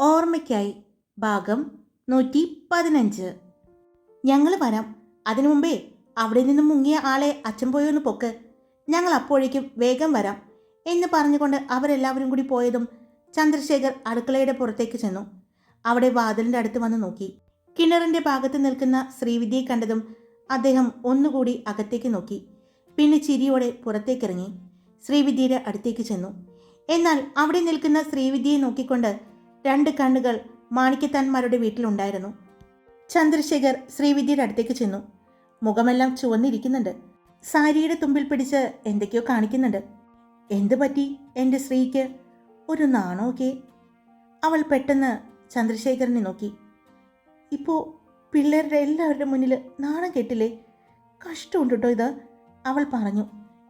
ഓർമ്മയ്ക്കായി ഭാഗം നൂറ്റി പതിനഞ്ച് ഞങ്ങൾ വരാം. അതിനു മുമ്പേ അവിടെ നിന്ന് മുങ്ങിയ ആളെ അച്ഛൻ പോയൊന്ന് പൊക്ക്. ഞങ്ങൾ അപ്പോഴേക്കും വേഗം വരാം എന്ന് പറഞ്ഞുകൊണ്ട് അവരെല്ലാവരും കൂടി പോയതും ചന്ദ്രശേഖർ അടുക്കളയുടെ പുറത്തേക്ക് ചെന്നു. അവിടെ വാതിലിന്റെ അടുത്ത് വന്ന് നോക്കി. കിണറിന്റെ ഭാഗത്ത് നിൽക്കുന്ന ശ്രീവിദ്യയെ കണ്ടതും അദ്ദേഹം ഒന്നുകൂടി അകത്തേക്ക് നോക്കി. പിന്നെ ചിരിയോടെ പുറത്തേക്കിറങ്ങി. ശ്രീവിദ്യയുടെ അടുത്തേക്ക് ചെന്നു. എന്നാൽ അവിടെ നിൽക്കുന്ന ശ്രീവിദ്യയെ നോക്കിക്കൊണ്ട് രണ്ട് കണ്ണുകൾ മാണിക്യത്താന്മാരുടെ വീട്ടിലുണ്ടായിരുന്നു. ചന്ദ്രശേഖർ ശ്രീവിദ്യയുടെ അടുത്തേക്ക് ചെന്നു. മുഖമെല്ലാം ചുവന്നിരിക്കുന്നുണ്ട്. സാരിയുടെ തുമ്പിൽ പിടിച്ച് എന്തൊക്കെയോ കാണിക്കുന്നുണ്ട്. എന്ത് പറ്റി എന്റെ സ്ത്രീക്ക്? ഒരു നാണോക്കെ? അവൾ പെട്ടെന്ന് ചന്ദ്രശേഖരനെ നോക്കി. ഇപ്പോൾ പിള്ളേരുടെ എല്ലാവരുടെ മുന്നിൽ നാണം കെട്ടില്ലേ? കഷ്ടമുണ്ട് കേട്ടോ ഇത്? അവൾ പറഞ്ഞു.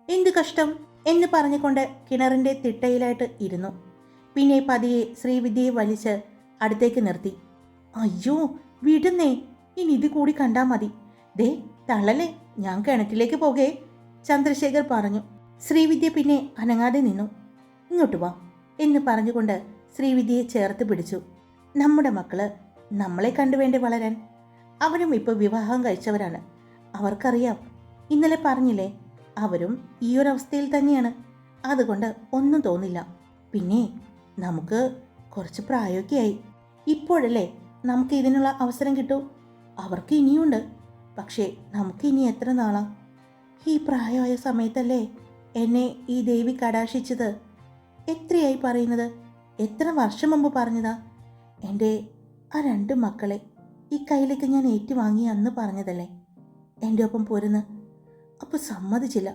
എന്ത് കഷ്ടം? എന്ന് പറഞ്ഞുകൊണ്ട് കിണറിന്റെ തിട്ടയിലായിട്ട് ഇരുന്നു. പിന്നെ പതിയെ ശ്രീവിദ്യയെ വലിച്ച് അടുത്തേക്ക് നിർത്തി. അയ്യോ വിടുന്നേ. ഇനി ഇത് കൂടി കണ്ടാ മതി. ദേ തള്ളലേ ഞാൻ കിണറ്റിലേക്ക് പോകേ ചന്ദ്രശേഖർ പറഞ്ഞു. ശ്രീവിദ്യ പിന്നെ അനങ്ങാതെ നിന്നു. ഇങ്ങോട്ട് വാ എന്ന് പറഞ്ഞുകൊണ്ട് ശ്രീവിദ്യയെ ചേർത്ത് പിടിച്ചു. നമ്മുടെ മക്കൾ നമ്മളെ കണ്ടുവേണ്ടി വളരാൻ. അവരും ഇപ്പോൾ വിവാഹം കഴിച്ചവരാണ്. അവർക്കറിയാം. ഇന്നലെ പറഞ്ഞില്ലേ അവരും ഈ ഒരു അവസ്ഥയിൽ തന്നെയാണ്. അതുകൊണ്ട് ഒന്നും തോന്നില്ല. പിന്നെ നമുക്ക് കുറച്ച് പ്രായമൊക്കെ ആയി. ഇപ്പോഴല്ലേ നമുക്ക് ഇതിനുള്ള അവസരം കിട്ടൂ? അവർക്ക് ഇനിയുണ്ട്. പക്ഷേ നമുക്ക് ഇനി എത്ര നാളാ? ഈ പ്രായമായ സമയത്തല്ലേ എന്നെ ഈ ദേവി കടാക്ഷിച്ചത്? എത്രയായി പറയുന്നത്? എത്ര വർഷം മുമ്പ് പറഞ്ഞതാ? എന്റെ ആ രണ്ട് മക്കളെ ഈ കയ്യിലേക്ക് ഞാൻ ഏറ്റുവാങ്ങി അന്ന് പറഞ്ഞതല്ലേ? എന്റെ ഒപ്പം പോരുന്ന്. അപ്പോൾ സമ്മതിച്ചില്ല.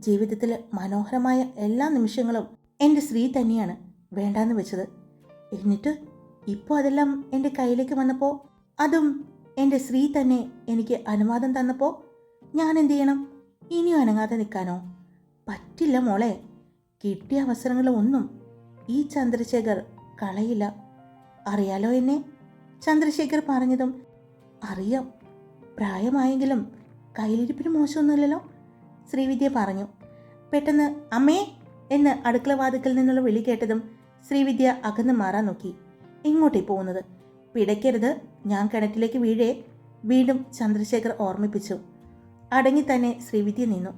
ജീവിതത്തിൽ മനോഹരമായ എല്ലാ നിമിഷങ്ങളും എന്റെ സ്ത്രീ തന്നെയാണ്. വേണ്ടാന്ന് വെച്ചത്. എന്നിട്ട് ഇപ്പോൾ അതെല്ലാം എന്റെ കയ്യിലേക്ക് വന്നപ്പോൾ അതും എന്റെ സ്ത്രീ തന്നെ എനിക്ക് അനുവാദം തന്നപ്പോൾ ഞാൻ എന്തു ചെയ്യണം? ഇനിയും അനങ്ങാതെ നിൽക്കാനോ? പറ്റില്ല മോളെ. കിട്ടിയ അവസരങ്ങളൊന്നും ഈ ചന്ദ്രശേഖർ കളയില്ല. അറിയാലോ എന്നെ? ചന്ദ്രശേഖർ പറഞ്ഞതും അറിയാം. പ്രായമായെങ്കിലും കയ്യിലിരിപ്പിന് മോശമൊന്നുമില്ലല്ലോ? ശ്രീവിദ്യ പറഞ്ഞു. പെട്ടെന്ന് അമ്മേ എന്ന് അടുക്കള വാതുക്കൽ നിന്നുള്ള വിളി കേട്ടതും ശ്രീവിദ്യ അകന്ന് മാറാൻ നോക്കി. എങ്ങോട്ടേ പോകുന്നത്. പിടയ്ക്കരുത്. ഞാൻ കിണറ്റിലേക്ക് വീഴേ. വീണ്ടും ചന്ദ്രശേഖർ ഓർമ്മിപ്പിച്ചു. അടങ്ങി തന്നെ ശ്രീവിദ്യ നിന്നു.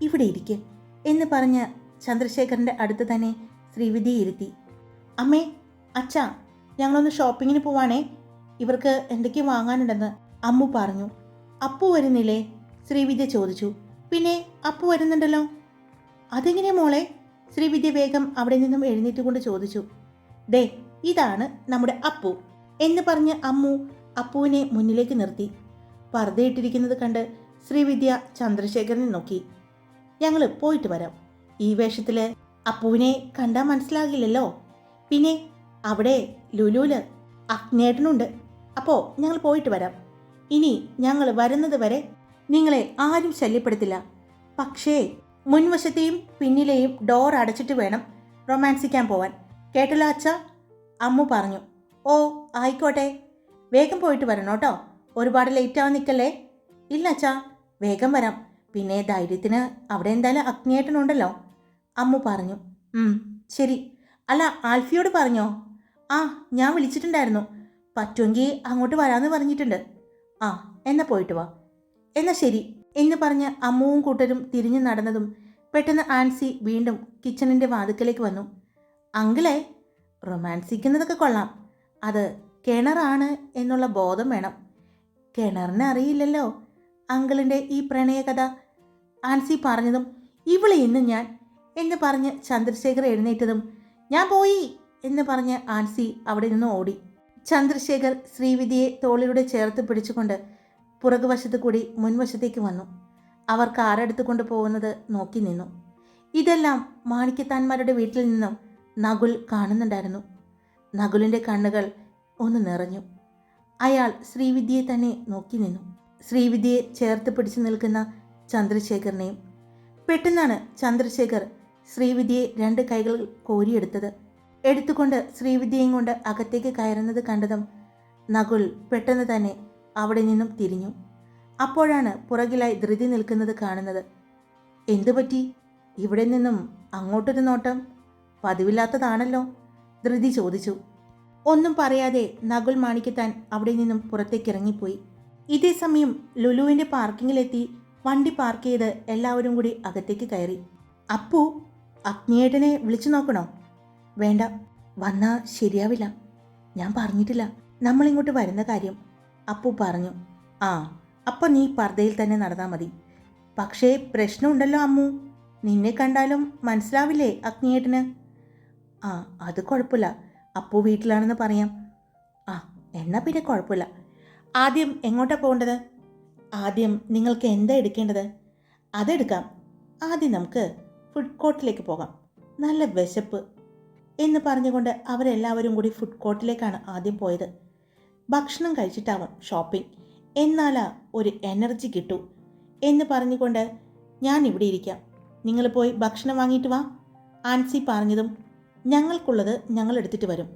ഇവിടെ ഇരിക്കെ എന്ന് പറഞ്ഞ് ചന്ദ്രശേഖറിന്റെ അടുത്ത് തന്നെ ശ്രീവിദ്യ ഇരുത്തി. അമ്മേ അച്ഛാ ഞങ്ങളൊന്ന് ഷോപ്പിങ്ങിന് പോവാണേ. ഇവർക്ക് എന്തൊക്കെയോ വാങ്ങാനുണ്ടെന്ന് അമ്മു പറഞ്ഞു. അപ്പു വരുന്നില്ലേ? ശ്രീവിദ്യ ചോദിച്ചു. പിന്നെ അപ്പു വരുന്നുണ്ടല്ലോ. അതെങ്ങനെ മോളെ? ശ്രീവിദ്യ വേഗം അവിടെ നിന്നും എഴുന്നേറ്റ് കൊണ്ട് ചോദിച്ചു ദേ ഇതാണ് നമ്മുടെ അപ്പു എന്ന് പറഞ്ഞ് അമ്മു അപ്പുവിനെ മുന്നിലേക്ക് നിർത്തി. പർദ്ദയിട്ടിരിക്കുന്നത് കണ്ട് ശ്രീവിദ്യ ചന്ദ്രശേഖരനെ നോക്കി. ഞങ്ങൾ പോയിട്ട് വരാം. ഈ വേഷത്തിൽ അപ്പുവിനെ കണ്ടാൽ മനസ്സിലാകില്ലല്ലോ. പിന്നെ അവിടെ ലുലൂൽ അഗ്നേട്ടനുണ്ട്. അപ്പോൾ ഞങ്ങൾ പോയിട്ട് വരാം. ഇനി ഞങ്ങൾ വരുന്നത് വരെ നിങ്ങളെ ആരും ശല്യപ്പെടുത്തില്ല. പക്ഷേ മുൻവശത്തെയും പിന്നിലെയും ഡോർ അടച്ചിട്ട് വേണം റൊമാൻസിക്കാൻ പോവാൻ. കേട്ടല്ലോ അച്ഛ? അമ്മു പറഞ്ഞു. ഓ ആയിക്കോട്ടെ. വേഗം പോയിട്ട് വരണം കേട്ടോ. ഒരുപാട് ലേറ്റ് ആവാൻ നിൽക്കല്ലേ? ഇല്ല അച്ഛാ വേഗം വരാം. പിന്നെ ധൈര്യത്തിന് അവിടെ എന്തായാലും അഗ്നിയേട്ടനുണ്ടല്ലോ അമ്മു പറഞ്ഞു. "ഉം, ശരി. അല്ല ആൽഫിയോട് പറഞ്ഞോ? ആ ഞാൻ വിളിച്ചിട്ടുണ്ടായിരുന്നു. പറ്റുമെങ്കിൽ അങ്ങോട്ട് വരാമെന്ന് പറഞ്ഞിട്ടുണ്ട്. ആ എന്നാ പോയിട്ട് വാ. എന്നാ ശരി. എന്ന് പറഞ്ഞ് അമ്മുവും കൂട്ടരും തിരിഞ്ഞു നടന്നതും പെട്ടെന്ന് ആൻസി വീണ്ടും കിച്ചണിന്റെ വാതുക്കലേക്ക് വന്നു. അങ്കിളെ റൊമാൻസിക്കുന്നതൊക്കെ കൊള്ളാം. അത് കിണറാണ് എന്നുള്ള ബോധം വേണം. കിണറിനെ അറിയില്ലല്ലോ അങ്കിളിന്റെ ഈ പ്രണയകഥ. ആൻസി പറഞ്ഞതും ഇവളെ ഇന്ന് ഞാൻ എന്ന് പറഞ്ഞ് ചന്ദ്രശേഖർ എഴുന്നേറ്റതും ഞാൻ പോയി എന്ന് പറഞ്ഞ് ആൻസി അവിടെ നിന്ന് ഓടി. ചന്ദ്രശേഖർ ശ്രീവിധിയെ തോളിലൂടെ ചേർത്ത് പിടിച്ചുകൊണ്ട് പുറകുവശത്ത് കൂടി മുൻവശത്തേക്ക് വന്നു. അവർ കാറെടുത്ത് കൊണ്ടുപോകുന്നത് നോക്കി നിന്നു. ഇതെല്ലാം മാണിക്യത്താന്മാരുടെ വീട്ടിൽ നിന്നും നകുൽ കാണുന്നുണ്ടായിരുന്നു. നകുലിന്റെ കണ്ണുകൾ ഒന്ന് നിറഞ്ഞു. അയാൾ ശ്രീവിദ്യയെ തന്നെ നോക്കി നിന്നു. ശ്രീവിദ്യയെ ചേർത്ത് പിടിച്ചു നിൽക്കുന്ന ചന്ദ്രശേഖരനെയും പെട്ടെന്നാണ് ചന്ദ്രശേഖർ ശ്രീവിദ്യയെ രണ്ട് കൈകൾ കോരിയെടുത്തത്. എടുത്തുകൊണ്ട് ശ്രീവിദ്യയും കൊണ്ട് അകത്തേക്ക് കയറുന്നത് കണ്ടതും നകുൽ പെട്ടെന്ന് തന്നെ അവിടെ നിന്നും തിരിഞ്ഞു. അപ്പോഴാണ് പുറകിലായി ധൃതി നിൽക്കുന്നത് കാണുന്നത്. എന്തുപറ്റി ഇവിടെ നിന്നും അങ്ങോട്ടൊരു നോട്ടം? പതിവില്ലാത്തതാണല്ലോ. ധൃതി ചോദിച്ചു. ഒന്നും പറയാതെ നകുൽ മാണിക്കത്താൻ അവിടെ നിന്നും പുറത്തേക്ക് ഇറങ്ങിപ്പോയി. ഇതേ സമയം ലുലുവിന്റെ പാർക്കിങ്ങിലെത്തി വണ്ടി പാർക്ക് ചെയ്ത് എല്ലാവരും കൂടി അകത്തേക്ക് കയറി. അപ്പു അഗ്നിയേട്ടനെ വിളിച്ചു നോക്കണോ? വേണ്ട. വന്നാൽ ശരിയാവില്ല. ഞാൻ പറഞ്ഞിട്ടില്ല. നമ്മളിങ്ങോട്ട് വരുന്ന കാര്യം. അപ്പു പറഞ്ഞു ആ അപ്പം നീ പർദ്ദയിൽ തന്നെ നടന്നാൽ മതി. പക്ഷേ പ്രശ്നമുണ്ടല്ലോ അമ്മു. നിന്നെ കണ്ടാലും മനസ്സിലാവില്ലേ അഗ്നിയേട്ടന്? ആ അത് കുഴപ്പമില്ല. അപ്പു വീട്ടിലാണെന്ന് പറയാം. ആ എന്നാൽ പിന്നെ കുഴപ്പമില്ല. ആദ്യം എങ്ങോട്ടാ പോകേണ്ടത്? ആദ്യം നിങ്ങൾക്ക് എന്താ എടുക്കേണ്ടത്? അതെടുക്കാം. ആദ്യം നമുക്ക് ഫുഡ് കോർട്ടിലേക്ക് പോകാം. നല്ല വിശപ്പ്. എന്ന് പറഞ്ഞുകൊണ്ട് അവരെല്ലാവരും കൂടി ഫുഡ് കോർട്ടിലേക്കാണ് ആദ്യം പോയത്. ഭക്ഷണം കഴിച്ചിട്ടാവും ഷോപ്പിംഗ് എന്നാലാ ഒരു എനർജി കിട്ടൂ. എന്ന് പറഞ്ഞുകൊണ്ട് ഞാൻ ഇവിടെ ഇരിക്കാം. നിങ്ങൾ പോയി ഭക്ഷണം വാങ്ങിയിട്ട് വാ. ആൻസി പറഞ്ഞതും ഞങ്ങൾക്കുള്ളത് ഞങ്ങൾ എടുത്തിട്ട് വരും.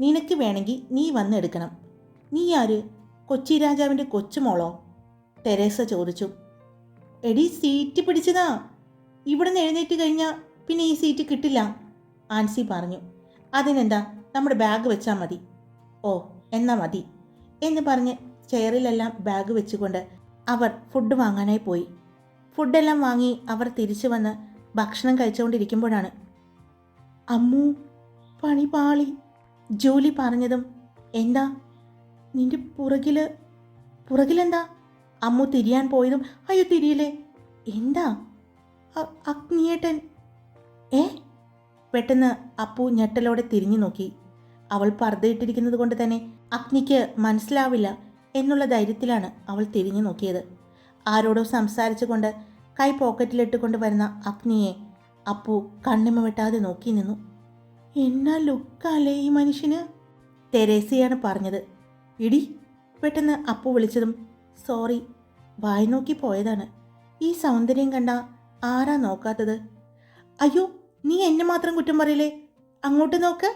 നിനക്ക് വേണമെങ്കിൽ നീ വന്ന് എടുക്കണം. നീ ആര്? കൊച്ചി രാജാവിന്റെ കൊച്ചുമോളോ? തെരേസ ചോദിച്ചു. എടി സീറ്റ് പിടിച്ചതാ. ഇവിടെ നിന്ന് എഴുന്നേറ്റ് കഴിഞ്ഞാൽ പിന്നെ ഈ സീറ്റ് കിട്ടില്ല. ആൻസി പറഞ്ഞു. അതിനെന്താ? നമ്മുടെ ബാഗ് വെച്ചാൽ മതി. ഓ എന്നാ മതി. എന്ന് പറഞ്ഞ് ചെയറിലെല്ലാം ബാഗ് വെച്ചുകൊണ്ട് അവർ ഫുഡ് വാങ്ങാനായി പോയി. ഫുഡെല്ലാം വാങ്ങി അവർ തിരിച്ചു വന്ന് ഭക്ഷണം കഴിച്ചുകൊണ്ടിരിക്കുമ്പോഴാണ്. അമ്മു പണി പാളി ജോലി പറഞ്ഞതും. എന്താ? നിന്റെ പുറകിൽ പുറകിലെന്താ? അമ്മു തിരിയാൻ പോയതും അയ്യോ തിരിയില്ലേ? എന്താ? അഗ്നിയേട്ടൻ. ഏ? പെട്ടെന്ന് അപ്പു ഞെട്ടലോടെ തിരിഞ്ഞു നോക്കി. അവൾ പർദ്ദയിട്ടിരിക്കുന്നത് കൊണ്ട് തന്നെ അഗ്നിക്ക് മനസ്സിലാവില്ല എന്നുള്ള ധൈര്യത്തിലാണ് അവൾ തിരിഞ്ഞു നോക്കിയത്. ആരോടോ സംസാരിച്ചുകൊണ്ട് കൈ പോക്കറ്റിലിട്ടുകൊണ്ട് വരുന്ന അഗ്നിയെ അപ്പു കണ്ണിമ വെട്ടാതെ നോക്കി നിന്നു. എന്നാ ലുക്കല്ലേ ഈ മനുഷ്യന്? തെരേസയാണ് പറഞ്ഞത്. ഇടി പെട്ടെന്ന് അപ്പു വിളിച്ചതും സോറി വായി നോക്കി പോയതാണ്. ഈ സൗന്ദര്യം കണ്ട ആരാ നോക്കാത്തത്? അയ്യോ നീ എന്നെ മാത്രം കുറ്റം പറയില്ലേ? അങ്ങോട്ട് നോക്ക്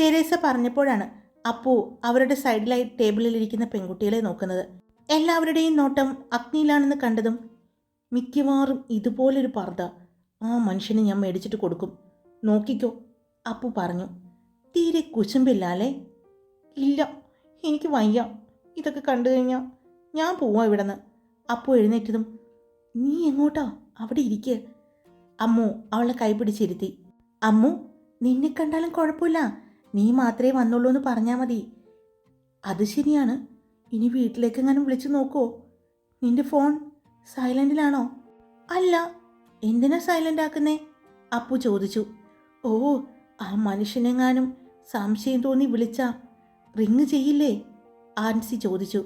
തെരേസ പറഞ്ഞപ്പോഴാണ് അപ്പു അവരുടെ സൈഡിലായി ടേബിളിലിരിക്കുന്ന പെൺകുട്ടികളെ നോക്കുന്നത്. എല്ലാവരുടെയും നോട്ടം അഗ്നിയിലാണെന്ന് കണ്ടതും മിക്കവാറും ഇതുപോലൊരു പർദ്ദ ആ മനുഷ്യന് ഞാൻ മേടിച്ചിട്ട് കൊടുക്കും. നോക്കിക്കോ അപ്പു പറഞ്ഞു. തീരെ കുശുമ്പില്ലാലേ? ഇല്ല എനിക്ക് വയ്യ. ഇതൊക്കെ കണ്ടു കഴിഞ്ഞാൽ ഞാൻ പോവാം ഇവിടുന്ന്. അപ്പു എഴുന്നേറ്റതും നീ എങ്ങോട്ടാ? അവിടെ ഇരിക്കുക അമ്മു അവളെ കൈ പിടിച്ചിരുത്തി അമ്മു നിന്നെ കണ്ടാലും കുഴപ്പമില്ല. നീ മാത്രമേ വന്നുള്ളൂ എന്ന് പറഞ്ഞാൽ മതി. അത് ശരിയാണ്. ഇനി വീട്ടിലേക്ക് എങ്ങനെ വിളിച്ചു നോക്കുമോ നിന്റെ ഫോൺ സൈലന്റിലാണോ അല്ല. എന്തിനാ സൈലന്റ് ആക്കുന്നേ അപ്പു ചോദിച്ചു. ഓ ആ മനുഷ്യനെങ്ങാനും സംശയം തോന്നി വിളിച്ച. റിങ് ചെയ്യില്ലേ? ആൻസി ചോദിച്ചു.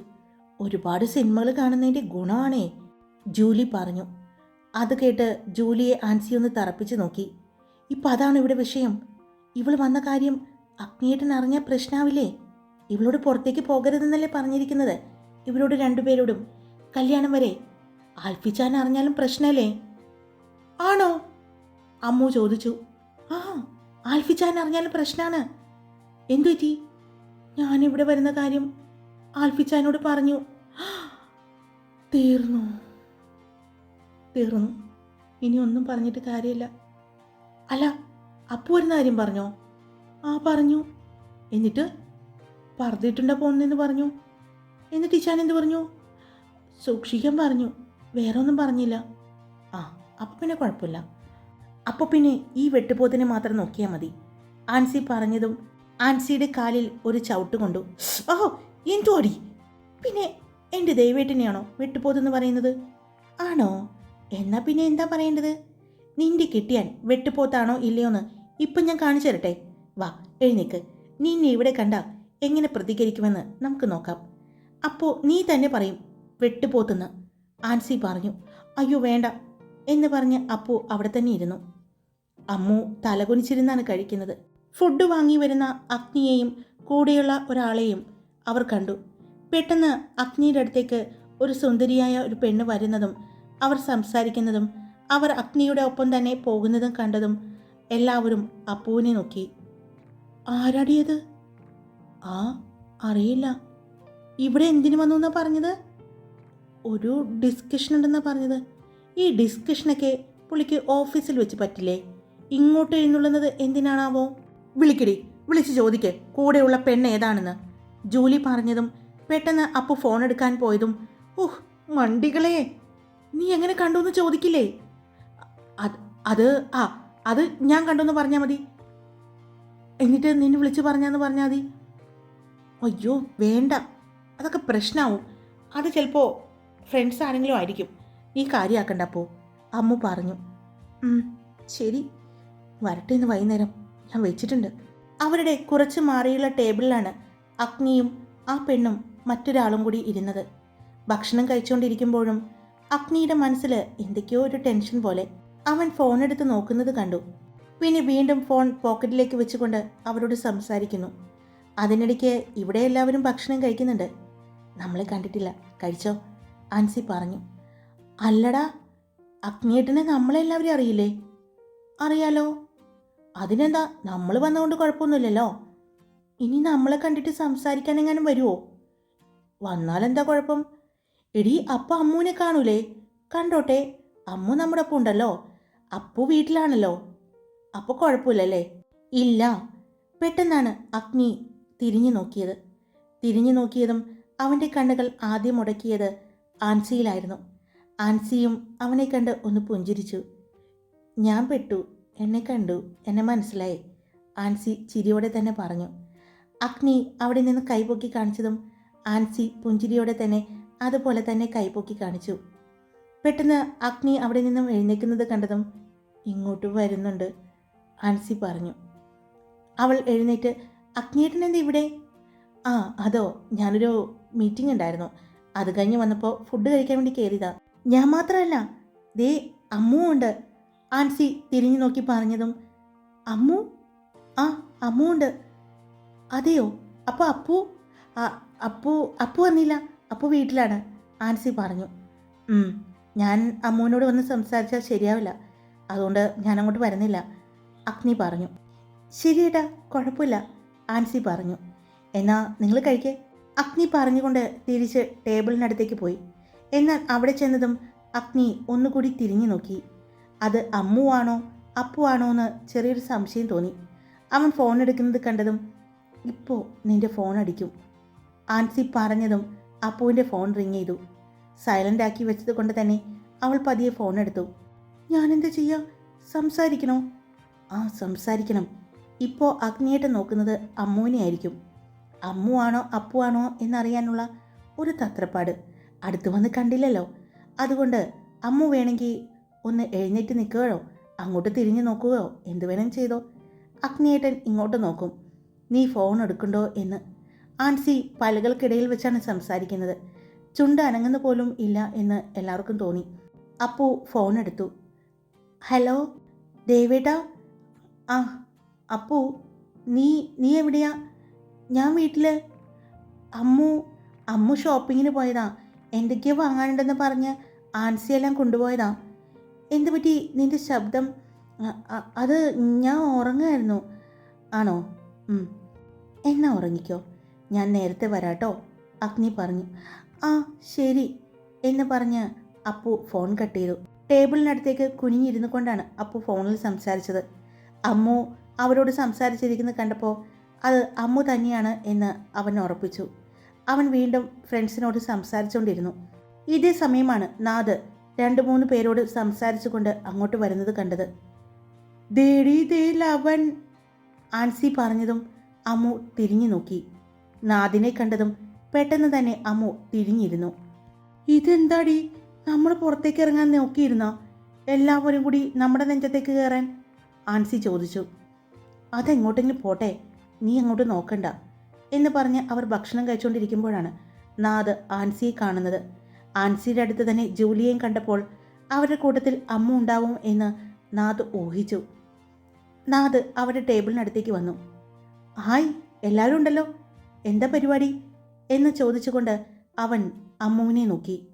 ഒരുപാട് സിനിമകൾ കാണുന്നതിന്റെ ഗുണമാണേ ജൂലി പറഞ്ഞു. അത് കേട്ട് ജൂലിയെ ആൻസി ഒന്ന് തറപ്പിച്ച് നോക്കി. ഇപ്പം അതാണ് ഇവിടെ വിഷയം. ഇവൾ വന്ന കാര്യം അഗ്നിയേട്ടൻ അറിഞ്ഞ പ്രശ്നാവില്ലേ? ഇവളോട് പുറത്തേക്ക് പോകരുതെന്നല്ലേ പറഞ്ഞിരിക്കുന്നത്. ഇവരോട് രണ്ടുപേരോടും. കല്യാണം വരെ. ആൽഫിച്ചാൻ അറിഞ്ഞാലും പ്രശ്നമല്ലേ ആണോ? അമ്മു ചോദിച്ചു. ആ ആൽഫിച്ചാൻ അറിഞ്ഞാലും പ്രശ്നമാണ് എന്തു പറ്റി? ഞാനിവിടെ വരുന്ന കാര്യം ആൽഫിച്ചാനോട് പറഞ്ഞു. തീർന്നു. തീർന്നു. ഇനി ഒന്നും പറഞ്ഞിട്ട് കാര്യമില്ല. അല്ല അപ്പു വരുന്ന കാര്യം പറഞ്ഞോ? ആ പറഞ്ഞു. എന്നിട്ട് പറഞ്ഞിട്ടുണ്ട പോന്നെന്ന് പറഞ്ഞു. എന്നിട്ട് ഇഷാൻ എന്ത് പറഞ്ഞു? സൂക്ഷിക്കാൻ പറഞ്ഞു. വേറെ ഒന്നും പറഞ്ഞില്ല. ആ അപ്പം പിന്നെ കുഴപ്പമില്ല. അപ്പോൾ പിന്നെ ഈ വെട്ടുപോത്തിനെ മാത്രം നോക്കിയാൽ മതി. ആൻസി പറഞ്ഞതും ആൻസിയുടെ കാലിൽ ഒരു ചവിട്ട് കൊണ്ടു ഓഹോ എന്തോടി പിന്നെ എന്റെ ദൈവേട്ടനെയാണോ വെട്ടുപോത്തെന്ന് പറയുന്നത്? ആണോ? എന്നാ പിന്നെ എന്താ പറയേണ്ടത്? നിന്റെ കിട്ടിയാൻ വെട്ടുപോത്താണോ ഇല്ലയോന്ന് ഇപ്പം ഞാൻ കാണിച്ചു തരട്ടെ. വാ എഴുന്നേക്ക്. നീ നീ ഇവിടെ കണ്ട എങ്ങനെ പ്രതികരിക്കുമെന്ന് നമുക്ക് നോക്കാം. അപ്പോൾ നീ തന്നെ പറയും വെട്ടുപോത്തെന്ന്. ആൻസി പറഞ്ഞു അയ്യോ വേണ്ട എന്ന് പറഞ്ഞ് അപ്പു അവിടെ തന്നെ ഇരുന്നു. അമ്മു തലകുനിച്ചിരുന്നാണ് കഴിക്കുന്നത്. ഫുഡ് വാങ്ങി വരുന്ന അഗ്നിയെയും കൂടെയുള്ള ഒരാളെയും അവർ കണ്ടു. പെട്ടെന്ന് അഗ്നിയുടെ അടുത്തേക്ക് ഒരു സുന്ദരിയായ ഒരു പെണ്ണ് വരുന്നതും അവർ സംസാരിക്കുന്നതും അവർ അഗ്നിയുടെ ഒപ്പം തന്നെ പോകുന്നതും കണ്ടതും എല്ലാവരും അപ്പുവിനെ നോക്കി. ആരാടിയത് ആ അറിയില്ല. ഇവിടെ എന്തിനു വന്നു എന്നാ പറഞ്ഞത്? ഒരു ഡിസ്കഷൻ ഉണ്ടെന്നാ പറഞ്ഞത്. ഈ ഡിസ്കഷനൊക്കെ പുള്ളിക്ക് ഓഫീസിൽ വെച്ച് പറ്റില്ലേ? ഇങ്ങോട്ട് എഴുന്നള്ളുന്നത് എന്തിനാണാവോ? വിളിക്കടി വിളിച്ച് ചോദിക്ക്. കൂടെയുള്ള പെണ്ണ് ഏതാണെന്ന്. ജൂലി പറഞ്ഞതും പെട്ടെന്ന് അപ്പു ഫോൺ എടുക്കാൻ പോയതും ഓഹ് മണ്ടികളെ. നീ എങ്ങനെ കണ്ടു എന്ന് ചോദിക്കില്ലേ? അത് അത് ആ അത് ഞാൻ കണ്ടു എന്ന് പറഞ്ഞാൽ മതി. എന്നിട്ട് നിന്നെ വിളിച്ച് പറഞ്ഞാന്ന് പറഞ്ഞാൽ മതി. അയ്യോ വേണ്ട. അതൊക്കെ പ്രശ്നമാവും അത് ചിലപ്പോൾ ഫ്രണ്ട്സ് ആണെങ്കിലും ആയിരിക്കും. നീ കാര്യമാക്കണ്ട അപ്പോ അമ്മു പറഞ്ഞു. ശരി. വരട്ടെ ഇന്ന് വൈകുന്നേരം. ഞാൻ വെച്ചിട്ടുണ്ട്. അവരുടെ കുറച്ച് മാറിയുള്ള ടേബിളിലാണ് അഗ്നിയും ആ പെണ്ണും മറ്റൊരാളും കൂടി ഇരുന്നത്. ഭക്ഷണം കഴിച്ചുകൊണ്ടിരിക്കുമ്പോഴും അഗ്നിയുടെ മനസ്സിൽ എന്തൊക്കെയോ ഒരു ടെൻഷൻ പോലെ അവൻ ഫോണെടുത്ത് നോക്കുന്നത് കണ്ടു. പിന്നെ വീണ്ടും ഫോൺ പോക്കറ്റിലേക്ക് വെച്ചുകൊണ്ട് അവരോട് സംസാരിക്കുന്നു. അതിനിടയ്ക്ക് ഇവിടെ എല്ലാവരും ഭക്ഷണം കഴിക്കുന്നുണ്ട്. നമ്മളെ കണ്ടിട്ടില്ല. കഴിച്ചോ? ആൻസി പറഞ്ഞു. അല്ലടാ അഗ്നിയേട്ടനെ നമ്മളെല്ലാവരും അറിയില്ലേ? അറിയാലോ? അതിനെന്താ? നമ്മൾ വന്നതുകൊണ്ട് കുഴപ്പമൊന്നുമില്ലല്ലോ? ഇനി നമ്മളെ കണ്ടിട്ട് സംസാരിക്കാൻ എങ്ങാനും വരുമോ വന്നാലെന്താ കുഴപ്പം? എടി അപ്പ അമ്മൂനെ കാണൂലേ? കണ്ടോട്ടെ അമ്മു നമ്മുടെ ഒപ്പം ഉണ്ടല്ലോ അപ്പു വീട്ടിലാണല്ലോ. അപ്പോൾ കുഴപ്പമില്ലല്ലേ? ഇല്ല. പെട്ടെന്നാണ് അഗ്നി തിരിഞ്ഞു നോക്കിയത്. തിരിഞ്ഞു നോക്കിയതും അവന്റെ കണ്ണുകൾ ആദ്യം മുടക്കിയത് ആൻസിയിലായിരുന്നു. ആൻസിയും അവനെ കണ്ട് ഒന്ന് പുഞ്ചിരിച്ചു. ഞാൻ പെട്ടു. എന്നെ കണ്ടു. എന്നെ മനസ്സിലായി ആൻസി ചിരിയോടെ തന്നെ പറഞ്ഞു. അഗ്നി അവിടെ നിന്ന് കൈപൊക്കി കാണിച്ചതും ആൻസി പുഞ്ചിരിയോടെ തന്നെ അതുപോലെ തന്നെ കൈപൊക്കി കാണിച്ചു. പെട്ടെന്ന് അഗ്നി അവിടെ നിന്നും എഴുന്നേക്കുന്നത് കണ്ടതും ഇങ്ങോട്ട് വരുന്നുണ്ട്. ആൻസി പറഞ്ഞു. അവൾ എഴുന്നേറ്റ് അഗ്നിയേട്ടൻ എന്താ ഇവിടെ? ആ അതോ ഞാനൊരു മീറ്റിംഗ് ഉണ്ടായിരുന്നു. അത് കഴിഞ്ഞ് വന്നപ്പോൾ ഫുഡ് കഴിക്കാൻ വേണ്ടി കയറിയതാ ഞാൻ മാത്രമല്ല ദേ അമ്മുണ്ട് ആൻസി തിരിഞ്ഞു നോക്കി പറഞ്ഞതും അമ്മു? ആ അമ്മുണ്ട് അതെയോ? അപ്പോൾ അപ്പു? അപ്പു അപ്പു വന്നില്ല. അപ്പു വീട്ടിലാണ്. ആൻസി പറഞ്ഞു. ഞാൻ അമ്മുവിനോട് വന്ന് സംസാരിച്ചാൽ ശരിയാവില്ല. അതുകൊണ്ട് ഞാൻ അങ്ങോട്ട് വരുന്നില്ല. അഗ്നി പറഞ്ഞു. ശരിയേട്ടാ കുഴപ്പമില്ല ആൻസി പറഞ്ഞു. എന്നാ നിങ്ങൾ കഴിക്കേ. അഗ്നി പറഞ്ഞുകൊണ്ട് തിരിച്ച് ടേബിളിനടുത്തേക്ക് പോയി. എന്നാൽ അവിടെ ചെന്നതും അഗ്നി ഒന്നുകൂടി തിരിഞ്ഞു നോക്കി. അത് അമ്മുവാണോ അപ്പുവാണോ എന്ന് ചെറിയൊരു സംശയം തോന്നി. അവൻ ഫോൺ എടുക്കുന്നത് കണ്ടതും ഇപ്പോൾ നിന്റെ ഫോൺ അടിക്കും. ആൻസി പറഞ്ഞതും അപ്പുവിന്റെ ഫോൺ റിങ് ചെയ്തു. സൈലന്റ് ആക്കി വെച്ചത് കൊണ്ട് തന്നെ അവൾ പതിയെ ഫോൺ എടുത്തു. ഞാനെന്താ ചെയ്യുക സംസാരിക്കണോ? ആ സംസാരിക്കണം. ഇപ്പോൾ അഗ്നിയേട്ട് നോക്കുന്നത് അമ്മുവിനെ ആയിരിക്കും. അമ്മു ആണോ അപ്പു ആണോ എന്നറിയാനുള്ള ഒരു തത്രപ്പാട് അടുത്ത് വന്ന് കണ്ടില്ലല്ലോ. അതുകൊണ്ട് അമ്മു വേണമെങ്കിൽ ഒന്ന് എഴുന്നേറ്റ് നിൽക്കുകയോ അങ്ങോട്ട് തിരിഞ്ഞു നോക്കുകയോ എന്ത് വേണം ചെയ്തോ. അഗ്നിയേട്ടൻ ഇങ്ങോട്ട് നോക്കും. നീ ഫോൺ എടുക്കണ്ടോ എന്ന്? ആൻസി പലകൾക്കിടയിൽ വെച്ചാണ് സംസാരിക്കുന്നത്. ചുണ്ട് അനങ്ങുന്ന പോലും ഇല്ല എന്ന് എല്ലാവർക്കും തോന്നി. അപ്പു ഫോൺ എടുത്തു. ഹലോ ദേവേട്ടാ ആ അപ്പു നീ നീ എവിടെയാ? ഞാൻ വീട്ടിൽ അമ്മു അമ്മു ഷോപ്പിങ്ങിന് പോയതാ. എന്തൊക്കെയോ വാങ്ങാനുണ്ടെന്ന് പറഞ്ഞ് ആൻസിയെല്ലാം കൊണ്ടുപോയതാ. എന്ത് പറ്റി? നിന്റെ ശബ്ദം അത് ഞാൻ ഉറങ്ങായിരുന്നു. ആണോ. എന്നാ ഉറങ്ങിക്കോ. ഞാൻ നേരത്തെ വരാട്ടോ അഗ്നി പറഞ്ഞു. ആ ശരി എന്ന് പറഞ്ഞ് അപ്പു ഫോൺ കട്ട് ചെയ്തു. ടേബിളിനടുത്തേക്ക് കുനിഞ്ഞിരുന്നു കൊണ്ടാണ് അപ്പു ഫോണിൽ സംസാരിച്ചത്. അമ്മു അവരോട് സംസാരിച്ചിരിക്കുന്നത് കണ്ടപ്പോൾ അത് അമ്മു തന്നെയാണ് എന്ന് അവൻ ഉറപ്പിച്ചു. അവൻ വീണ്ടും ഫ്രണ്ട്സിനോട് സംസാരിച്ചുകൊണ്ടിരുന്നു ഇതേ സമയമാണ് നാദ് രണ്ട് മൂന്ന് പേരോട് സംസാരിച്ചുകൊണ്ട് അങ്ങോട്ട് വരുന്നത് കണ്ടത്. ദേടി ദേ ലവൻ ആൻസി പറഞ്ഞതും അമ്മു തിരിഞ്ഞു നോക്കി. നാദിനെ കണ്ടതും പെട്ടെന്ന് തന്നെ അമ്മു തിരിഞ്ഞിരുന്നു. ഇതെന്താടി? നമ്മൾ പുറത്തേക്ക് ഇറങ്ങാൻ നോക്കിയിരുന്നോ? എല്ലാവരും കൂടി നമ്മുടെ നെഞ്ചത്തേക്ക് കയറാൻ ആൻസി ചോദിച്ചു. അതെങ്ങോട്ടെങ്കിലും പോട്ടെ നീ അങ്ങോട്ട് നോക്കണ്ട എന്ന് പറഞ്ഞ് അവർ ഭക്ഷണം കഴിച്ചുകൊണ്ടിരിക്കുമ്പോഴാണ് നാദ് ആൻസിയെ കാണുന്നത്. ആൻസിയുടെ അടുത്ത് തന്നെ ജൂലിയെയും കണ്ടപ്പോൾ അവരുടെ കൂട്ടത്തിൽ അമ്മ ഉണ്ടാവും എന്ന് നാദ് ഊഹിച്ചു. നാദ് അവരുടെ ടേബിളിനടുത്തേക്ക് വന്നു. ഹായ് എല്ലാവരും ഉണ്ടല്ലോ എന്താ പരിപാടി? എന്ന് ചോദിച്ചുകൊണ്ട് അവൻ അമ്മുവിനെ നോക്കി.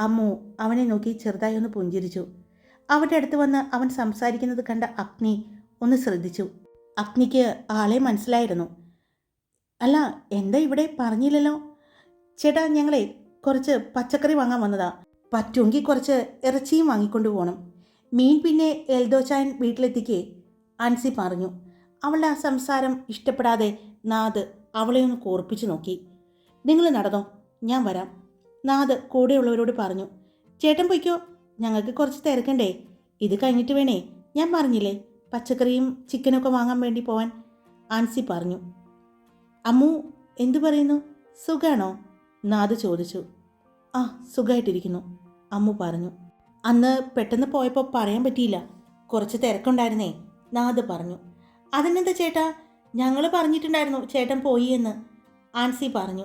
അമ്മു അവനെ നോക്കി ചെറുതായി ഒന്ന് പുഞ്ചിരിച്ചു. അവരുടെ അടുത്ത് വന്ന് അവൻ സംസാരിക്കുന്നത് കണ്ട അഗ്നി ഒന്ന് ശ്രദ്ധിച്ചു. അഗ്നിക്ക് ആളെ മനസ്സിലായിരുന്നു. അല്ല എന്താ ഇവിടെ പറഞ്ഞില്ലല്ലോ? ചേട്ടാ ഞങ്ങളെ കുറച്ച് പച്ചക്കറി വാങ്ങാൻ വന്നതാ. പറ്റുമെങ്കിൽ കുറച്ച് ഇറച്ചിയും വാങ്ങിക്കൊണ്ട് പോകണം മീൻ പിന്നെ എൽദോച്ചായൻ വീട്ടിലെത്തിക്കേ ആൻസി പറഞ്ഞു. അവളുടെ ആ സംസാരം ഇഷ്ടപ്പെടാതെ നാദ് അവളെ ഒന്ന് കോർപ്പിച്ചു നോക്കി. നിങ്ങൾ നടന്നോ? ഞാൻ വരാം. നാദ് കൂടെയുള്ളവരോട് പറഞ്ഞു. ചേട്ടൻ പൊയ്ക്കോ. ഞങ്ങൾക്ക് കുറച്ച് തിരക്കണ്ടേ. ഇത് കഴിഞ്ഞിട്ട് വേണേ. ഞാൻ പറഞ്ഞില്ലേ പച്ചക്കറിയും ചിക്കനൊക്കെ വാങ്ങാൻ വേണ്ടി പോവാൻ? ആൻസി പറഞ്ഞു. അമ്മു എന്തു പറയുന്നു? സുഖാണോ? നാദ് ചോദിച്ചു. ആ സുഖമായിട്ടിരിക്കുന്നു അമ്മു പറഞ്ഞു. അന്ന് പെട്ടെന്ന് പോയപ്പോൾ പറയാൻ പറ്റിയില്ല. കുറച്ച് തിരക്കുണ്ടായിരുന്നേ നാദ് പറഞ്ഞു. അതിനെന്താ ചേട്ടാ? ഞങ്ങൾ പറഞ്ഞിട്ടുണ്ടായിരുന്നു ചേട്ടൻ പോയി എന്ന്. ആൻസി പറഞ്ഞു.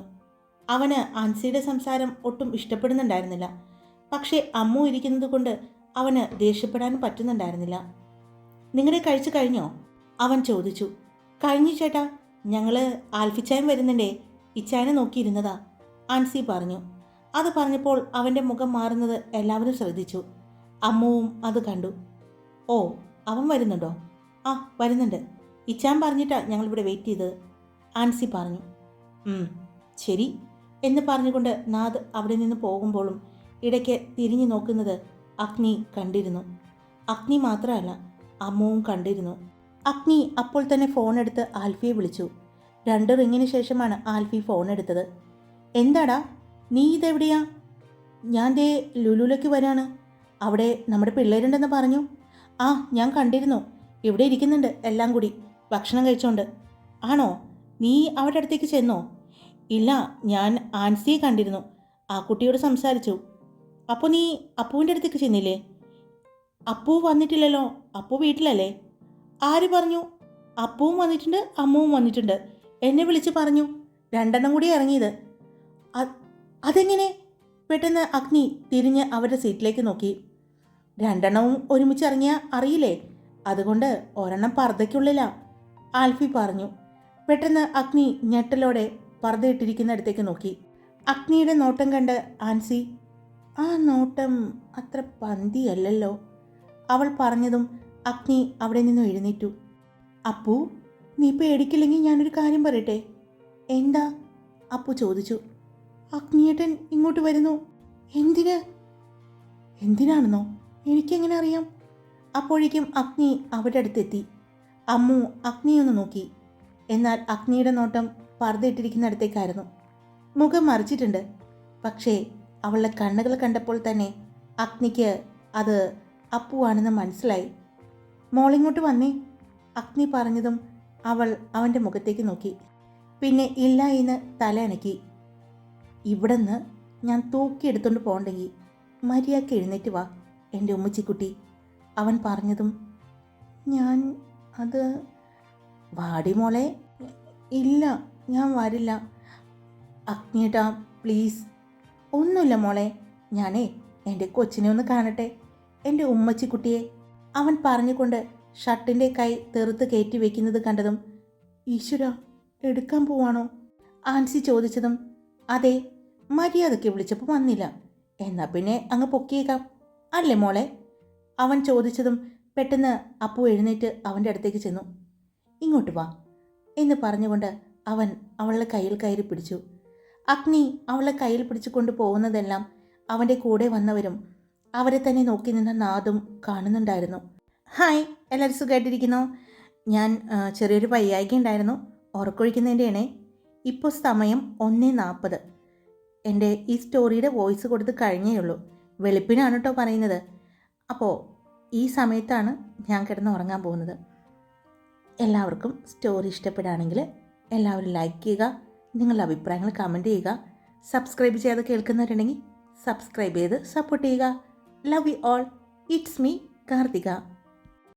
അവന് ആൻസിയുടെ സംസാരം ഒട്ടും ഇഷ്ടപ്പെടുന്നുണ്ടായിരുന്നില്ല. പക്ഷേ അമ്മു ഇരിക്കുന്നത് കൊണ്ട് അവന് ദേഷ്യപ്പെടാനും പറ്റുന്നുണ്ടായിരുന്നില്ല. നിങ്ങളുടെ കഴിച്ചു കഴിഞ്ഞോ? അവൻ ചോദിച്ചു. കഴിഞ്ഞു ചേട്ടാ ഞങ്ങൾ ആൽഫിച്ചായം വരുന്നുണ്ടേ. ഇച്ചായനെ നോക്കിയിരുന്നതാ ആൻസി പറഞ്ഞു. അത് പറഞ്ഞപ്പോൾ അവന്റെ മുഖം മാറുന്നത് എല്ലാവരും ശ്രദ്ധിച്ചു. അമ്മുവും അത് കണ്ടു. ഓ അവൻ വരുന്നുണ്ടോ? ആ വരുന്നുണ്ട്. ഇച്ചാൻ പറഞ്ഞിട്ടാ ഞങ്ങളിവിടെ വെയിറ്റ് ചെയ്തത് ആൻസി പറഞ്ഞു. "ഉം, ശരി എന്ന് പറഞ്ഞുകൊണ്ട് നാദ് അവിടെ നിന്ന് പോകുമ്പോഴും ഇടയ്ക്ക് തിരിഞ്ഞു നോക്കുന്നത് അഗ്നി കണ്ടിരുന്നു. അഗ്നി മാത്രമല്ല അമ്മുവും കണ്ടിരുന്നു. അഗ്നി അപ്പോൾ തന്നെ ഫോൺ എടുത്ത് ആൽഫിയെ വിളിച്ചു. രണ്ട് റിങ്ങിന് ശേഷമാണ് ആൽഫി ഫോൺ എടുത്തത്. എന്താടാ നീ ഇതെവിടെയാ? ഞാൻ ദേ ലുലുലേക്ക് വരാണ്. അവിടെ നമ്മുടെ പിള്ളേരുണ്ടെന്ന് പറഞ്ഞു. ആ ഞാൻ കണ്ടിരുന്നു. ഇവിടെ ഇരിക്കുന്നുണ്ട് എല്ലാം കൂടി. ഭക്ഷണം കഴിച്ചോണ്ട്. ആണോ? നീ അവിടെ അടുത്തേക്ക് ചെന്നോ? ഇല്ല ഞാൻ ആൻസിയെ കണ്ടിരുന്നു. ആ കുട്ടിയോട് സംസാരിച്ചു. അപ്പോൾ നീ അപ്പുവിന്റെ അടുത്തേക്ക് ചെന്നില്ലേ? അപ്പു വന്നിട്ടില്ലല്ലോ. അപ്പു വീട്ടിലല്ലേ? ആര് പറഞ്ഞു? അപ്പുവും വന്നിട്ടുണ്ട് അമ്മുവും വന്നിട്ടുണ്ട്. എന്നെ വിളിച്ച് പറഞ്ഞു. രണ്ടെണ്ണം കൂടി ഇറങ്ങിയത്. അതെങ്ങനെ? പെട്ടെന്ന് അഗ്നി തിരിഞ്ഞ് അവരുടെ സീറ്റിലേക്ക് നോക്കി. രണ്ടെണ്ണവും ഒരുമിച്ച് ഇറങ്ങിയ അറിയില്ലേ? അതുകൊണ്ട് ഒരെണ്ണം പർദ്ദയ്ക്കുള്ളിലാ. ആൽഫി പറഞ്ഞു. പെട്ടെന്ന് അഗ്നി ഞെട്ടലോടെ പർദ്ദയിട്ടിരിക്കുന്ന അടുത്തേക്ക് നോക്കി. അഗ്നിയുടെ നോട്ടം കണ്ട് ആൻസി ആ നോട്ടം അത്ര പന്തിയല്ലല്ലോ. അവൾ പറഞ്ഞതും അഗ്നി അവിടെ നിന്ന് എഴുന്നേറ്റു. അപ്പു നീ പേടിക്കില്ലെങ്കിൽ ഞാനൊരു കാര്യം പറയട്ടെ? എന്താ? അപ്പു ചോദിച്ചു. അഗ്നിയേട്ടൻ ഇങ്ങോട്ട് വരുന്നു. എന്തിന്? എന്തിനാണെന്നോ? എനിക്കെങ്ങനെ അറിയാം? അപ്പോഴേക്കും അഗ്നി അവരുടെ അടുത്തെത്തി. അമ്മു അഗ്നിയൊന്ന് നോക്കി. എന്നാൽ അഗ്നിയുടെ നോട്ടം പർദ്ദയിട്ടിരിക്കുന്നിടത്തേക്കായിരുന്നു. മുഖം മറിച്ചിട്ടുണ്ട്. പക്ഷേ അവളുടെ കണ്ണുകൾ കണ്ടപ്പോൾ തന്നെ അഗ്നിക്ക് അത് അപ്പുവാണെന്ന് മനസ്സിലായി. മോളിങ്ങോട്ട് വന്നേ. അഗ്നി പറഞ്ഞതും അവൾ അവന്റെ മുഖത്തേക്ക് നോക്കി. പിന്നെ ഇല്ല എന്ന് തല അണക്കി ഇവിടുന്ന് ഞാൻ തൂക്കിയെടുത്തുകൊണ്ട് പോകണ്ടെങ്കിൽ മര്യാദയ്ക്ക് എഴുന്നേറ്റ് വാ എന്റെ ഉമ്മച്ചിക്കുട്ടി. അവൻ പറഞ്ഞതും ഞാൻ അത് വാടി മോളെ. ഇല്ല ഞാൻ വരില്ല. അഗ്നിയേട്ടാ പ്ലീസ് ഒന്നുമില്ല മോളെ. ഞാനേ എന്റെ കൊച്ചിനെ ഒന്ന് കാണട്ടെ. എന്റെ ഉമ്മച്ചിക്കുട്ടിയെ അവൻ പറഞ്ഞുകൊണ്ട് ഷർട്ടിന്റെ കൈ തെറുത്ത് കയറ്റി വെക്കുന്നത് കണ്ടതും ഈശ്വര എടുക്കാൻ പോവാണോ? ആൻസി ചോദിച്ചതും അതെ മര്യാദയ്ക്ക് വിളിച്ചപ്പോൾ വന്നില്ല. എന്നാൽ പിന്നെ അങ്ങ് പൊക്കിയേക്കാം. അല്ലേ മോളെ? അവൻ ചോദിച്ചതും പെട്ടെന്ന് അപ്പു എഴുന്നേറ്റ് അവന്റെ അടുത്തേക്ക് ചെന്നു. ഇങ്ങോട്ട് വാ എന്ന് പറഞ്ഞുകൊണ്ട് അവൻ അവളുടെ കയ്യിൽ കയറി പിടിച്ചു. അഗ്നി അവളെ കയ്യിൽ പിടിച്ചു കൊണ്ടുപോകുന്നതെല്ലാം അവന്റെ കൂടെ വന്നവരും അവരെ തന്നെ നോക്കി നിന്ന നാദും കാണുന്നുണ്ടായിരുന്നു. ഹായ് എല്ലാവരും സുഖമായിട്ടിരിക്കുന്നു ഞാൻ ചെറിയൊരു വയ്യായിക ഉണ്ടായിരുന്നു. ഉറക്കൊഴിക്കുന്നതിന്റെയാണ് ഇപ്പോൾ സമയം ഒന്ന് നാൽപ്പത്. എന്റെ ഈ സ്റ്റോറിയുടെ വോയിസ് കൊടുത്ത് കഴിഞ്ഞേ ഉള്ളൂ. വെളുപ്പിനാണ് കേട്ടോ പറയുന്നത്. അപ്പോൾ ഈ സമയത്താണ് ഞാൻ കിടന്ന് ഉറങ്ങാൻ പോകുന്നത്. എല്ലാവർക്കും സ്റ്റോറി ഇഷ്ടപ്പെടുകയാണെങ്കിൽ എല്ലാവരും ലൈക്ക് ചെയ്യുക നിങ്ങളുടെ അഭിപ്രായങ്ങൾ കമന്റ് ചെയ്യുക. സബ്സ്ക്രൈബ് ചെയ്യാതെ കേൾക്കുന്നവരുണ്ടെങ്കിൽ സബ്സ്ക്രൈബ് ചെയ്ത് സപ്പോർട്ട് ചെയ്യുക. Love you all it's me Karthika.